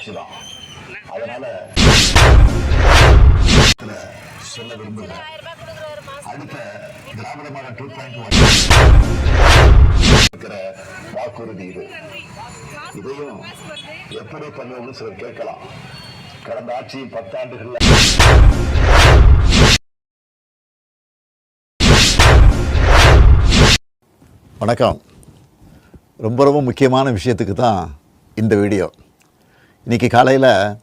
சாட்சி தான். அதனால சொல்ல விரும்புகிறேன். அடுத்த திராவிட மாடல் டூ பாயிண்ட் இருக்கிற வாக்குறுதி இது. இதையும் எப்படி பண்ணுவோம்னு சிலர் கேட்கலாம். கடந்த ஆட்சி பத்தாண்டுகள்ல வணக்கம். ரொம்ப ரொம்ப முக்கியமான விஷயத்துக்கு தான் இந்த வீடியோ. இன்றைக்கி காலையில்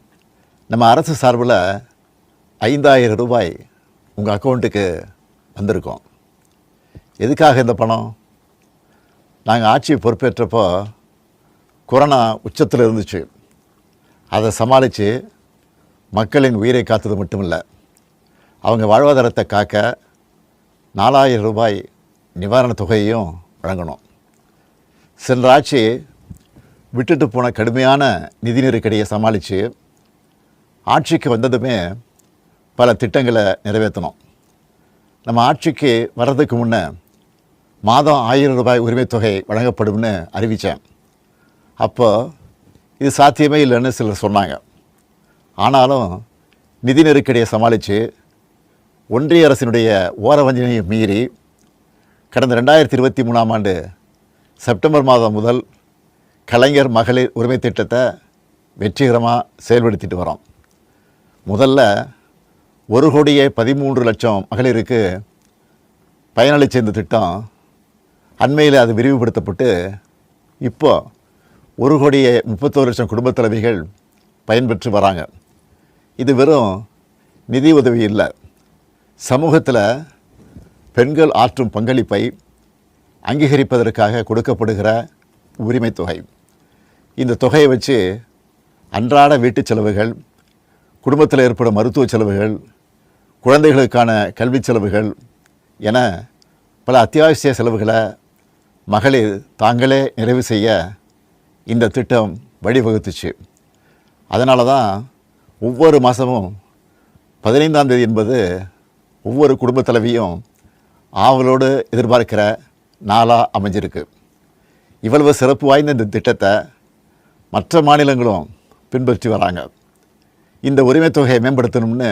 நம்ம அரசு சார்பில் ஐந்தாயிரம் ரூபாய் உங்கள் அக்கௌண்ட்டுக்கு வந்திருக்கோம். எதுக்காக இந்த பணம்? நாங்கள் ஆட்சி பொறுப்பேற்றப்போ கொரோனா உச்சத்தில் இருந்துச்சு. அதை சமாளித்து மக்களின் உயிரை காத்தது மட்டும் இல்லை அவங்க வாழ்வாதாரத்தை காக்க நாலாயிரம் ரூபாய் நிவாரணத் தொகையையும் வழங்கணும். சென்ற ஆட்சி விட்டுட்டு போன கடுமையான நிதி நெருக்கடியை சமாளித்து ஆட்சிக்கு வந்ததுமே பல திட்டங்களை நிறைவேற்றணும். நம்ம ஆட்சிக்கு வர்றதுக்கு முன்னே மாதம் ஆயிரம் ரூபாய் உரிமைத் தொகை வழங்கப்படும்னு அறிவித்தேன் அப்போ இது சாத்தியமே இல்லைன்னு சிலர் சொன்னாங்க. ஆனாலும் நிதி நெருக்கடியை சமாளித்து ஒன்றிய அரசினுடைய ஓரவஞ்சனையை மீறி கடந்த ரெண்டாயிரத்தி இருபத்தி மூணாம் ஆண்டு செப்டம்பர் மாதம் முதல் கலைஞர் மகளிர் உரிமை திட்டத்தை வெற்றிகரமாக செயல்படுத்திட்டு வரோம். முதல்ல ஒரு கோடியே பதிமூன்று லட்சம் மகளிருக்கு பயனளிச்ச இந்த திட்டம் அண்மையில் அது விரிவுபடுத்தப்பட்டு இப்போ ஒரு கோடியே முப்பத்தோரு லட்சம் குடும்பத் தலைவிகள் பயன்பெற்று வராங்க. இது வெறும் நிதி உதவி இல்லை. சமூகத்தில் பெண்கள் ஆற்றும் பங்களிப்பை அங்கீகரிப்பதற்காக கொடுக்கப்படுகிற உரிமை தொகை. இந்த தொகையை வச்சு அன்றாட வீட்டு செலவுகள் குடும்பத்தில் ஏற்படும் மருத்துவ செலவுகள் குழந்தைகளுக்கான கல்வி செலவுகள் என பல அத்தியாவசிய செலவுகளை மகளிர் தாங்களே நிறைவு செய்ய இந்த திட்டம் வழிவகுத்துச்சு. அதனால தான் ஒவ்வொரு மாதமும் பதினைந்தாம் தேதி என்பது ஒவ்வொரு குடும்ப தலைவியும் ஆவலோடு எதிர்பார்க்கிற நாளாக அமைஞ்சிருக்கு. இவ்வளவு சிறப்பு வாய்ந்த இந்த திட்டத்தை மற்ற மாநிலங்களும் பின்பற்றி வராங்க. இந்த உரிமை தொகையை மேம்படுத்தணும்னு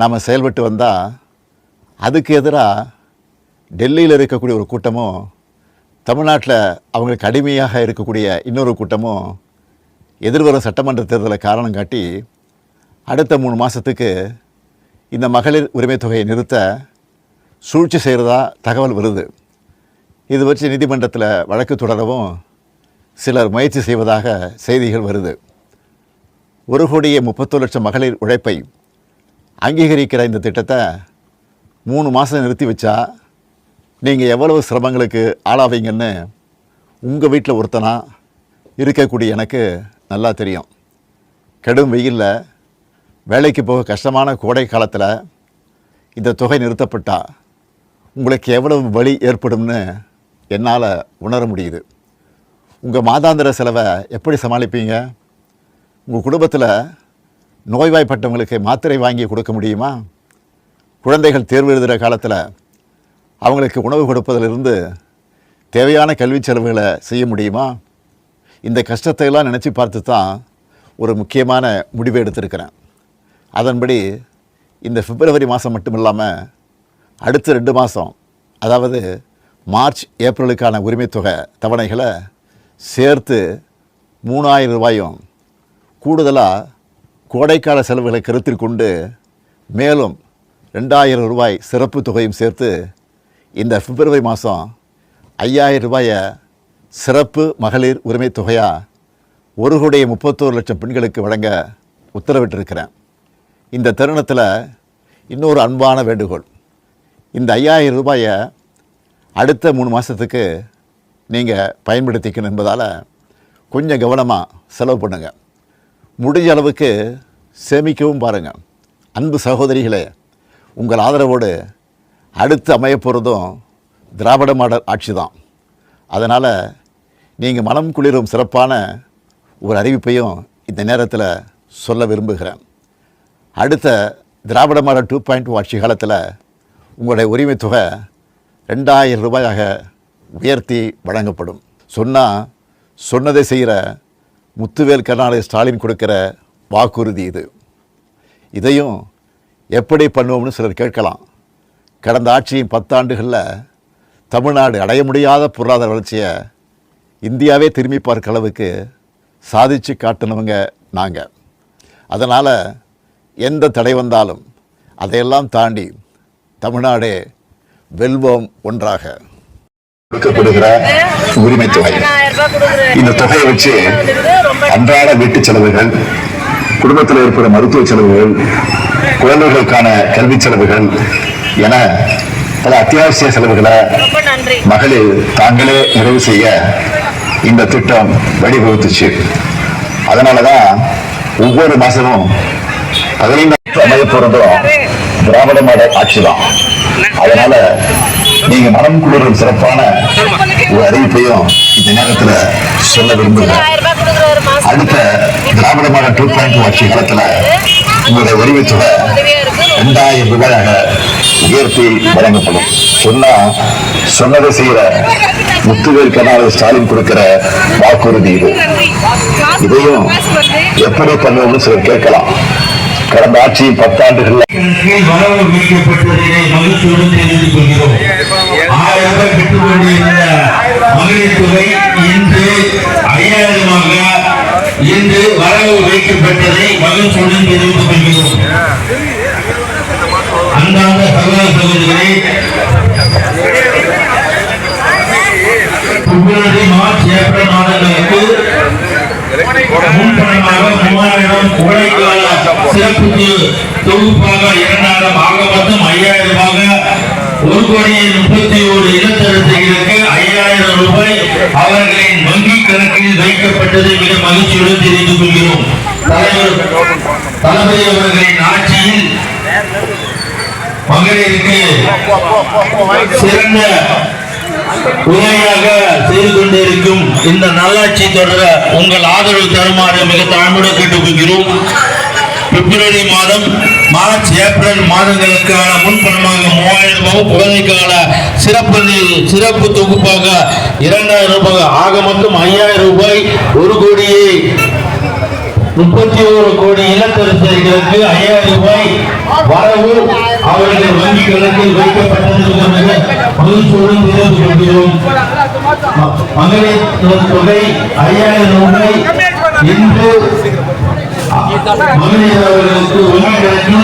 நாம் செயல்பட்டு வந்தால் அதுக்கு எதிராக டெல்லியில் இருக்கக்கூடிய ஒரு கூட்டமும் தமிழ்நாட்டில் அவங்களுக்கு அடிமையாக இருக்கக்கூடிய இன்னொரு கூட்டமும் எதிர்வரும் சட்டமன்ற தேர்தலை காரணம் காட்டி அடுத்த மூணு மாதத்துக்கு இந்த மகளிர் உரிமை தொகையை நிறுத்த சூழ்ச்சி செய்கிறதா தகவல் வருது. இது வச்சு நீதிமன்றத்தில் வழக்கு தொடரவும் சிலர் முயற்சி செய்வதாக செய்திகள் வருது. ஒரு கோடியே முப்பத்தொரு லட்சம் மகளிர் உழைப்பை அங்கீகரிக்கிற இந்த திட்டத்தை மூணு மாதம் நிறுத்தி வச்சா நீங்கள் எவ்வளவு சிரமங்களுக்கு ஆளாவீங்கன்னு உங்கள் வீட்டில் ஒருத்தனா இருக்கக்கூடிய எனக்கு நல்லா தெரியும். கடும் வெயிலில் வேலைக்கு போக கஷ்டமான கோடை காலத்தில் இந்த தொகை நிறுத்தப்பட்டால் உங்களுக்கு எவ்வளவு வலி ஏற்படும்னு என்னால் உணர முடியுது. உங்கள் மாதாந்திர செலவை எப்படி சமாளிப்பீங்க? உங்கள் குடும்பத்தில் நோய்வாய்ப்பட்டவங்களுக்கு மாத்திரை வாங்கி கொடுக்க முடியுமா? குழந்தைகள் தேர்வு எழுதுகிற காலத்தில் அவங்களுக்கு உணவு கொடுப்பதிலிருந்து தேவையான கல்வி செலவுகளை செய்ய முடியுமா? இந்த கஷ்டத்தை எல்லாம் நினச்சி பார்த்து தான் ஒரு முக்கியமான முடிவை எடுத்திருக்கிறேன். அதன்படி இந்த பிப்ரவரி மாதம் மட்டும் இல்லாமல் அடுத்த ரெண்டு மாதம் அதாவது மார்ச் ஏப்ரலுக்கான உரிமைத்தொகை தவணைகளை சேர்த்து மூணாயிரம் ரூபாயும் கூடுதலாக கோடைக்கால செலவுகளை கருத்தில் கொண்டு மேலும் ரெண்டாயிரம் ரூபாய் சிறப்பு தொகையும் சேர்த்து இந்த பிப்ரவரி மாதம் ஐயாயிரம் ரூபாயை சிறப்பு மகளிர் உரிமைத் தொகையாக ஒரு கோடியே முப்பத்தோரு லட்சம் பெண்களுக்கு வழங்க உத்தரவிட்டிருக்கிறேன். இந்த தருணத்தில் இன்னொரு அன்பான வேண்டுகோள். இந்த ஐயாயிரம் ரூபாயை அடுத்த மூணு மாதத்துக்கு நீங்கள் பயன்படுத்திக்கணும் என்பதால் கொஞ்சம் கவனமாக செலவு பண்ணுங்கள் முடிஞ்ச அளவுக்கு சேமிக்கவும் பாருங்கள் அன்பு சகோதரிகளே உங்கள் ஆதரவோடு அடுத்து அமையப்போகிறதும் திராவிட மாடல் ஆட்சி தான். அதனால் நீங்கள் மனம் குளிரும் சிறப்பான ஒரு அறிவிப்பையும் இந்த நேரத்தில் சொல்ல விரும்புகிறேன். அடுத்த திராவிட மாடல் டூ பாயிண்ட் ஆட்சி காலத்தில் உங்களுடைய உரிமை தொகை ரெண்டாயிரம் ரூபாயாக உயர்த்தி வழங்கப்படும். சொன்னால் சொன்னதை செய்கிற முத்துவேல் கருணாநிதி ஸ்டாலின் கொடுக்கிற வாக்குறுதி இது. இதையும் எப்படி பண்ணுவோம்னு சிலர் கேட்கலாம். கடந்த ஆட்சியின் பத்தாண்டுகளில் தமிழ்நாடு அடைய முடியாத பொருளாதார வளர்ச்சியை இந்தியாவே திரும்பி பார்க்க அளவுக்கு சாதிச்சு காட்டினவங்க நாங்கள் அதனால் எந்த தடை வந்தாலும் அதையெல்லாம் தாண்டி தமிழ்நாடே வெல்வோம் ஒன்றாக. கொடுக்கப்படுகிற உரிமை தொகை இந்த தொகையை வச்சு அன்றாட வீட்டு செலவுகள் குடும்பத்தில் ஏற்படும் மருத்துவ செலவுகள் குழந்தைகளுக்கான கல்வி செலவுகள் என பல அத்தியாவசிய செலவுகளை மகளிர் தாங்களே நிறைவு செய்ய இந்த திட்டம் வழிவகுத்துச்சு. அதனாலதான் ஒவ்வொரு மாசமும் பதினைந்து அமைய போறதும் திராவிட மாடல் ஆட்சி தான். அதனால நீங்க மனம் குளிரும் சிறப்பான ஒரு அறிவிப்பையும் இந்த நேரத்துல சொல்ல விரும்புகிறேன். அடுத்த திராவிட மாடல் டூ பாயிண்ட் ஆட்சி காலத்துல உங்களுடைய உரிமைத்தொகை இரண்டாயிரம் ரூபாயாக உயர்த்தி வழங்கப்படும். சொன்னா சொன்னதை செய்யற முத்துவேல் கருணாநிதி ஸ்டாலின் கொடுக்கிற வாக்குறுதி இது. இதையும் எப்படி பண்ணுவோம்னு சிலர் கேட்கலாம். கடந்த ஆட்சி பத்தாண்டுகள்ல கணக்கில் வரவு மீட்கப்பட்டதை மகிழ்ச்சியுடன் தெரிவித்துக் கொள்கிறோம். ஆயிரம் பெற்றுக் கொண்டிருந்த மகளிர் தொகை இன்று ஐயாயிரமாக இன்று வரவு வைக்கப்பட்டதை மகிழ்ச்சியுடன் தெரிவித்துக் கொள்கிறோம். அன்றாட சகோதர சகோதரிகளை பிப்ரவரி மார்ச் ஏப்ரல் மாதங்களுக்கு முன்பணமாக தொகுப்பாக இரண்டாயிரம் ஆக மொத்தம் ஐயாயிரமாக ஒரு கோடியே முப்பத்தி ஒரு இல்லத்தரசிகளுக்கு ஐயாயிரம் ரூபாய் அவர்களின் வங்கி கணக்கில் வைக்கப்பட்டது மிக மகிழ்ச்சியுடன் தெரிந்து கொள்கிறோம் தலைவர் தளபதி அவர்களின் ஆட்சியில் மகளிருக்கு சிறந்த உண்மையாக செய்து கொண்டிருக்கும் இந்த நல்லாட்சி தொடர உங்கள் ஆதரவு தருமாறு மிக தாழ்மையுடன் கேட்டுக்கொள்கிறோம். பிப்ரவரி மாதம் மார்ச் ஏப்ரல் மாதங்களுக்கான முன்பணமாக மூவாயிரம் ரூபாய் குழந்தைக்கான சிறப்பு சிறப்பு தொகுப்பாக இரண்டாயிரம் ரூபாய் ஆக மொத்தம் ஐயாயிரம் ரூபாய் ஒரு கோடியே முப்பத்தி ஒரு கோடி இல்லத்தரசிகளுக்கு ஐயாயிரம் ரூபாய் வரவு அவர்கள் வங்கி கணக்கில் வைக்கப்பட்டது மகிழ்ச்சியுடன் தெரிந்து கொள்கிறோம் மகளிர் தொகை ஐயாயிரம் ரூபாய் இன்று மகளிர் அவர்களுக்கு வங்கி கணக்கில்